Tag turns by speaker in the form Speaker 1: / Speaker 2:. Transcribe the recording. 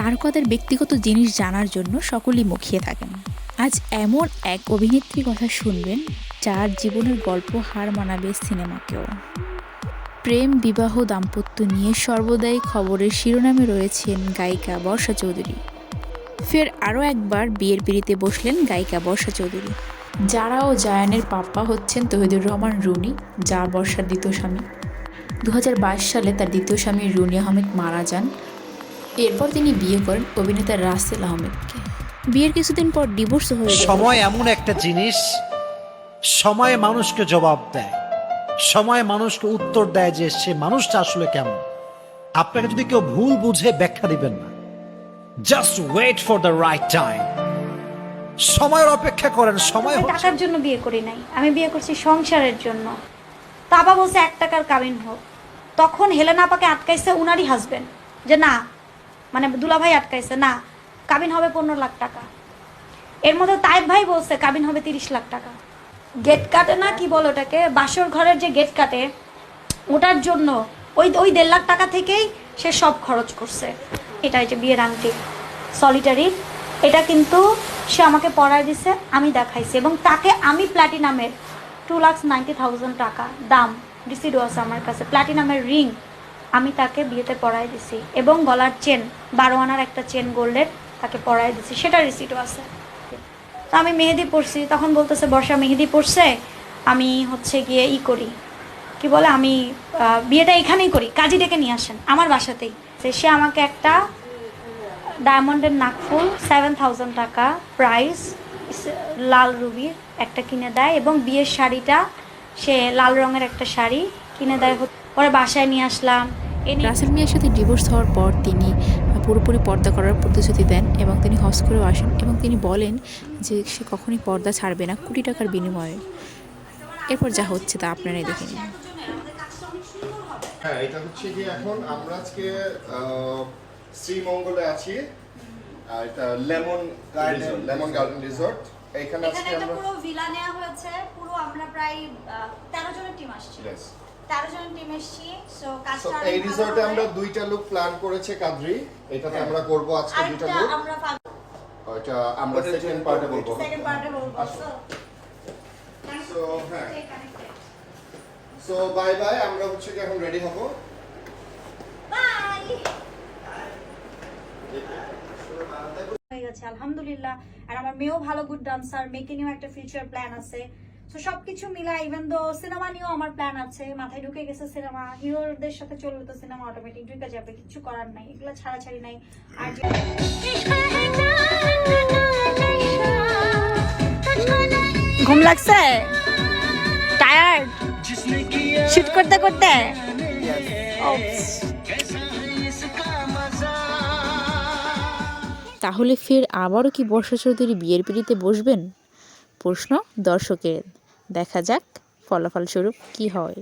Speaker 1: তারকাদের ব্যক্তিগত জিনিস জানার জন্য সকলেই মুখিয়ে থাকেন। আজ এমন এক অভিনেত্রীর কথা শুনবেন, যার জীবনের গল্প হার মানাবে সিনেমাকেও। প্রেম, বিবাহ, দাম্পত্য নিয়ে সর্বদাই খবরের শিরোনামে রয়েছেন গায়িকা বর্ষা চৌধুরী। ফের আরও একবার বিয়ের পিড়িতে বসলেন গায়িকা বর্ষা চৌধুরী। যারা ও জায়ানের পাপ্পা হচ্ছেন তহিদুর রহমান, রুনি, যা বর্ষার দ্বিতীয় স্বামী। দু হাজার বাইশ সালে তার দ্বিতীয় স্বামী রুনি আহমেদ মারা যান। এরপর তিনি বিয়ে করেন অভিনেতা রাসেল আহমেদকে। বিয়ের কিছুদিন পর ডিভোর্স হয়ে
Speaker 2: সময় এমন একটা জিনিস সময় মানুষকে জবাব দেয়। সময় মানুষকে উত্তর দেয় যে সে মানুষটা আসলে কেমন। আপনাকে যদি কেউ ভুল বুঝে ব্যাখ্যা দিবেন না। Just wait for the right time সময়ের অপেক্ষা করেন সময়
Speaker 3: টাকার জন্য বিয়ে করি নাই। আমি বিয়ে করছি সংসারের জন্য। তা আবার বলছে এক টাকার কাবিন হোক। তখন হেলেনা আপাকে আটকাইছে উনারই হাজবেন্ড যে না মানে দুলাভাই আটকাইছে, না, কাবিন হবে পনেরো লাখ টাকা। এর মধ্যে তাইব ভাই বলছে, কাবিন হবে তিরিশ লাখ টাকা। গেট কাটে না কি বলে ওটাকে? বাসর ঘরের যে গেট কাটে, ওটার জন্য ওই ওই দেড় লাখ টাকা থেকেই সে সব খরচ করছে। এটা যে বিয়ের আংটি। সলিটারি এটা কিন্তু সে আমাকে পড়ায় দিছে, আমি দেখাইছি এবং তাকে আমি প্ল্যাটিনামের টু লাখস নাইনটি থাউজেন্ড টাকা দাম রিসিডও আছে আমার কাছে। প্ল্যাটিনামের রিং আমি তাকে বিয়েতে পড়ায় দিছি। এবং গলার চেন বারো আনার একটা চেন গোল্ডের, তাকে পড়ায় দিছি। সেটা রিসিটও আছে। তো আমি মেহেদি পড়ছি তখন বলতেছে, বর্ষা, মেহেদি পড়ছে আমি হচ্ছে গিয়ে ই করি। কি বলে, আমি বিয়েটা এখানেই করি। কাজী ডেকে নিয়ে আসেন, আমার বাসাতেই। সে আমাকে একটা ডায়মন্ডের নাকফুল সেভেন থাউজেন্ড টাকা প্রাইস লাল রুবির একটা কিনে দেয়। এবং বিয়ের শাড়িটা, সে লাল রঙের একটা শাড়ি কিনে দেয় পরে বাসায় নিয়ে আসলাম। এনে
Speaker 1: রাসেল মিয়ার সাথে ডিভোর্স হওয়ার পর তিনি পুরোপুরি পর্দা করার প্রতিশ্রুতি দেন এবং তিনি হজ করেও আসেন এবং তিনি বলেন যে সে কখনোই পর্দা ছাড়বে না কোটি টাকার বিনিময়ে। এরপর যা হচ্ছে তা আপনারাই দেখে নিন।
Speaker 4: হ্যাঁ এটা হচ্ছে কি এখন আমরা আজকে শ্রীমঙ্গলে আছি। এটা lemon garden lemon garden resort. এখানে আজকে
Speaker 3: একটা
Speaker 4: আমরা
Speaker 3: পুরো ভিলা নেওয়া হয়েছে। পুরো আমরা প্রায় তেরো জনের টিম আসছি
Speaker 4: Yes.
Speaker 3: তেরো টিম এসছি সো কাজটা
Speaker 4: এই
Speaker 3: অনেক
Speaker 4: আমরা দুইটা লুক প্ল্যান করেছে কাদ্রি এটাতে আমরা করব আজকে দুইটা লুক
Speaker 3: আমরা
Speaker 4: এটা আমরা সেকেন্ড পার্টে বলব।
Speaker 3: সেকেন্ড পার্টে বলব।
Speaker 4: আসো।
Speaker 3: So,
Speaker 4: So, হ্যাঁ। সো বাই বাই আমরা হচ্ছে কি এখন রেডি হব।
Speaker 3: Bye! হয়ে গেছে আলহামদুলিল্লাহ। আর আমার মেয়েও ভালো গুড ডান্সার মেয়েকে নিয়েও একটা ফিউচার প্ল্যান আছে। তো সবকিছু মিলা ইভেন দো সিনেমা নিয়েও আমার প্ল্যান আছে, মাথায় ঢুকে গেছে সিনেমা হিরোদের সাথে চললে তো সিনেমা অটোমেটিক ঢুকে যাবে, কিছু করার নাই, এগুলো ছাড়াছাড়ি নাই, আর ঘুম লাগছে? টায়ার্ড শুট করতে করতে?
Speaker 1: তাহলে ফের আবারও কি বর্ষা চৌধুরী বিয়ের পিড়িতে বসবেন? প্রশ্ন দর্শকের। দেখা যাক ফলাফল স্বরূপ কি হয়।